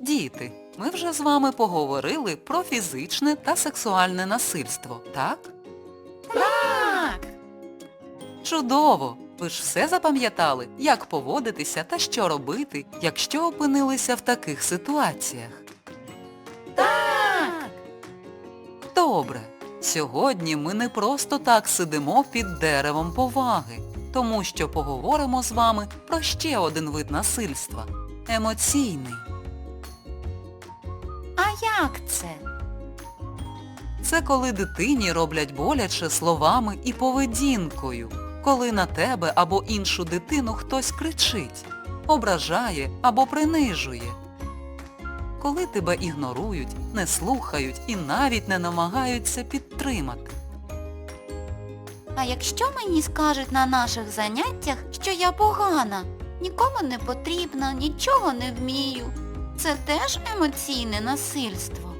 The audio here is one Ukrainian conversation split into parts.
Діти, ми вже з вами поговорили про фізичне та сексуальне насильство, так? Так. Чудово! Ви ж все запам'ятали, як поводитися та що робити, якщо опинилися в таких ситуаціях. Так. Добре. Сьогодні ми не просто так сидимо під деревом поваги, тому що поговоримо з вами про ще один вид насильства – емоційний. Як це? Це коли дитині роблять боляче словами і поведінкою, коли на тебе або іншу дитину хтось кричить, ображає або принижує. Коли тебе ігнорують, не слухають і навіть не намагаються підтримати. А якщо мені скажуть на наших заняттях, що я погана, нікому не потрібна, нічого не вмію, це теж емоційне насильство.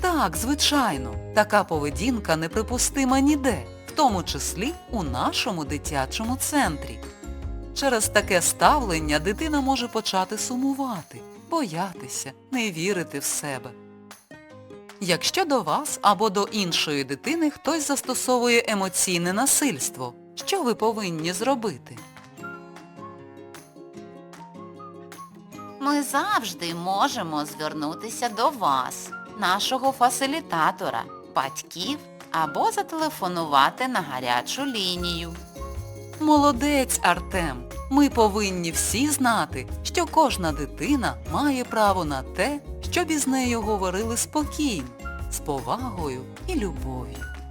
Так, звичайно, така поведінка неприпустима ніде, в тому числі у нашому дитячому центрі. Через таке ставлення дитина може почати сумувати, боятися, не вірити в себе. Якщо до вас або до іншої дитини хтось застосовує емоційне насильство, що ви повинні зробити? Ми завжди можемо звернутися до вас, нашого фасилітатора, батьків або зателефонувати на гарячу лінію. Молодець, Артем! Ми повинні всі знати, що кожна дитина має право на те, щоб із нею говорили спокійно, з повагою і любов'ю.